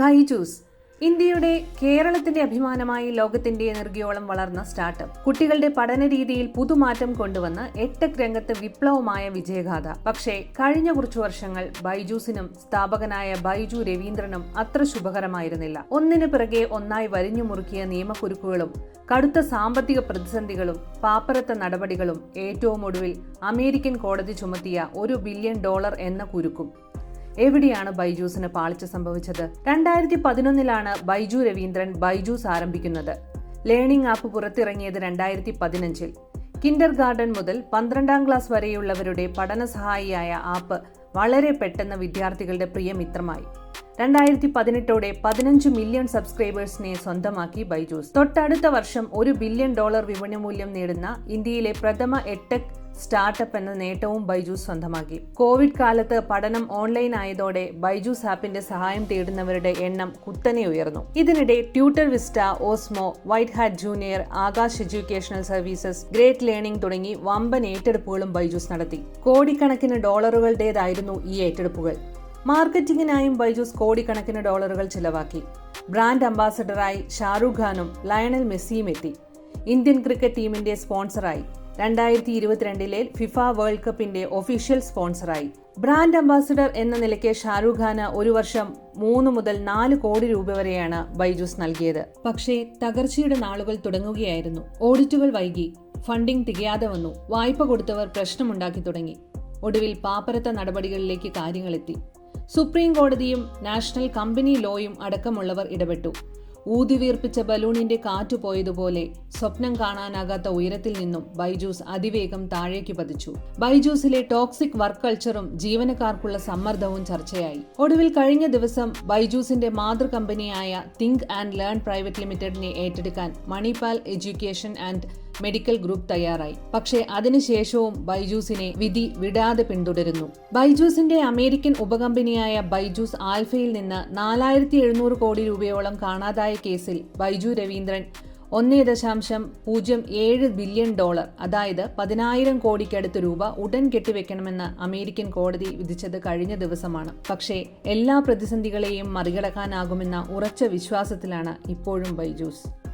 ബൈജൂസ്. ഇന്ത്യയുടെ കേരളത്തിന്റെ അഭിമാനമായി ലോകത്തിന്റെ നെറുകിയോളം വളർന്ന സ്റ്റാർട്ടപ്പ്. കുട്ടികളുടെ പഠന രീതിയിൽ പുതുമാറ്റം കൊണ്ടുവന്ന് എട്ടെക് രംഗത്ത് വിപ്ലവമായ വിജയഗാഥ. പക്ഷേ കഴിഞ്ഞ കുറച്ചു വർഷങ്ങൾ ബൈജൂസിനും സ്ഥാപകനായ ബൈജു രവീന്ദ്രനും അത്ര ശുഭകരമായിരുന്നില്ല. ഒന്നിനു പിറകെ ഒന്നായി വരിഞ്ഞു മുറുക്കിയ നിയമക്കുരുക്കുകളും കടുത്ത സാമ്പത്തിക പ്രതിസന്ധികളും പാപ്പരത്ത നടപടികളും ഏറ്റവും ഒടുവിൽ അമേരിക്കൻ കോടതി ചുമത്തിയ ഒരു ബില്യൺ ഡോളർ എന്ന കുരുക്കും. എവിടെയാണ് ബൈജൂസിന് പാളിച്ച സംഭവിച്ചത്? രണ്ടായിരത്തി പതിനൊന്നിലാണ് ബൈജു രവീന്ദ്രൻ ബൈജൂസ് ആരംഭിക്കുന്നത്. ലേണിംഗ് ആപ്പ് പുറത്തിറങ്ങിയത് രണ്ടായിരത്തി പതിനഞ്ചിൽ കിൻഡർ ഗാർഡൻ മുതൽ പന്ത്രണ്ടാം ക്ലാസ് വരെയുള്ളവരുടെ പഠന സഹായിയായ ആപ്പ് വളരെ പെട്ടെന്ന് വിദ്യാർത്ഥികളുടെ പ്രിയ മിത്രമായി. രണ്ടായിരത്തി പതിനെട്ടോടെ പതിനഞ്ച് മില്യൺ സബ്സ്ക്രൈബേഴ്സിനെ സ്വന്തമാക്കി ബൈജൂസ്. തൊട്ടടുത്ത വർഷം ഒരു ബില്യൺ ഡോളർ വിപണി മൂല്യം നേടുന്ന ഇന്ത്യയിലെ പ്രഥമ എട്ടെക് സ്റ്റാർട്ടപ്പ് എന്ന നേട്ടവും ബൈജൂസ് സ്വന്തമാക്കി. കോവിഡ് കാലത്ത് പഠനം ഓൺലൈൻ ആയതോടെ ബൈജൂസ് ആപ്പിന്റെ സഹായം തേടുന്നവരുടെ എണ്ണം കുത്തനെ ഉയർന്നു. ഇതിനിടെ Tutor Vista Osmo White Hat Junior Aakash Educational Services Great Learning തുടങ്ങി വമ്പൻ ഏറ്റെടുപ്പുകളും ബൈജൂസ് നടത്തി. കോടിക്കണക്കിന് ഡോളറുകളുടേതായിരുന്നു ഈ ഏറ്റെടുപ്പുകൾ. മാർക്കറ്റിംഗിനായും ബൈജൂസ് കോടിക്കണക്കിന് ഡോളറുകൾ ചിലവാക്കി. ബ്രാൻഡ് അംബാസഡറായി ഷാറുഖ് ഖാനും ലയണൽ മെസ്സിയും എത്തി. ഇന്ത്യൻ ക്രിക്കറ്റ് ടീമിന്റെ സ്പോൺസറായി. രണ്ടായിരത്തി ഇരുപത്തിരണ്ടിലെ ഫിഫ വേൾഡ് കപ്പിന്റെ ഒഫീഷ്യൽ സ്പോൺസറായി. ബ്രാൻഡ് അംബാസിഡർ എന്ന നിലയ്ക്ക് ഷാരൂഖ് ഖാന് ഒരു വർഷം മൂന്ന് മുതൽ നാല് കോടി രൂപ വരെയാണ് ബൈജൂസ് നൽകിയത്. പക്ഷേ തകർച്ചയുടെ നാളുകൾ തുടങ്ങുകയായിരുന്നു. ഓഡിറ്റുകൾ വൈകി ഫണ്ടിംഗ് തികയാതെ വന്നു വായ്പ കൊടുത്തവർ പ്രശ്നമുണ്ടാക്കി തുടങ്ങി. ഒടുവിൽ പാപ്പരത്ത നടപടികളിലേക്ക് കാര്യങ്ങളെത്തി. സുപ്രീം കോടതിയും നാഷണൽ കമ്പനി ലോയും അടക്കമുള്ളവർ ഇടപെട്ടു. ഊതിവീർപ്പിച്ച ബലൂണിന്റെ കാറ്റു പോയതുപോലെ സ്വപ്നം കാണാനാകാത്ത ഉയരത്തിൽ നിന്നും ബൈജൂസ് അതിവേഗം താഴേക്ക് പതിച്ചു. ബൈജൂസിലെ ടോക്സിക് വർക്ക് കൾച്ചറും ജീവനക്കാർക്കുള്ള സമ്മർദ്ദവും ചർച്ചയായി. ഒടുവിൽ കഴിഞ്ഞ ദിവസം ബൈജൂസിന്റെ മാതൃ കമ്പനിയായ തിങ്ക് ആൻഡ് ലേൺ പ്രൈവറ്റ് ലിമിറ്റഡിനെ ഏറ്റെടുക്കാൻ Manipal Education and Medical Group തയ്യാറായി. പക്ഷേ അതിനുശേഷവും ബൈജൂസിനെ വിധി വിടാതെ പിന്തുടരുന്നു. ബൈജൂസിന്റെ അമേരിക്കൻ ഉപകമ്പനിയായ ബൈജൂസ് ആൽഫയിൽ നിന്ന് നാലായിരത്തി എഴുന്നൂറ് കോടി രൂപയോളം കാണാതായ കേസിൽ ബൈജു രവീന്ദ്രൻ ഒന്നേ ദശാംശം പൂജ്യം ഏഴ് ബില്യൺ ഡോളർ അതായത് പതിനായിരം കോടിക്കടുത്ത് രൂപ ഉടൻ കെട്ടിവെക്കണമെന്ന് അമേരിക്കൻ കോടതി വിധിച്ചത് കഴിഞ്ഞ ദിവസമാണ്. പക്ഷേ എല്ലാ പ്രതിസന്ധികളെയും മറികടക്കാനാകുമെന്ന ഉറച്ച വിശ്വാസത്തിലാണ് ഇപ്പോഴും ബൈജൂസ്.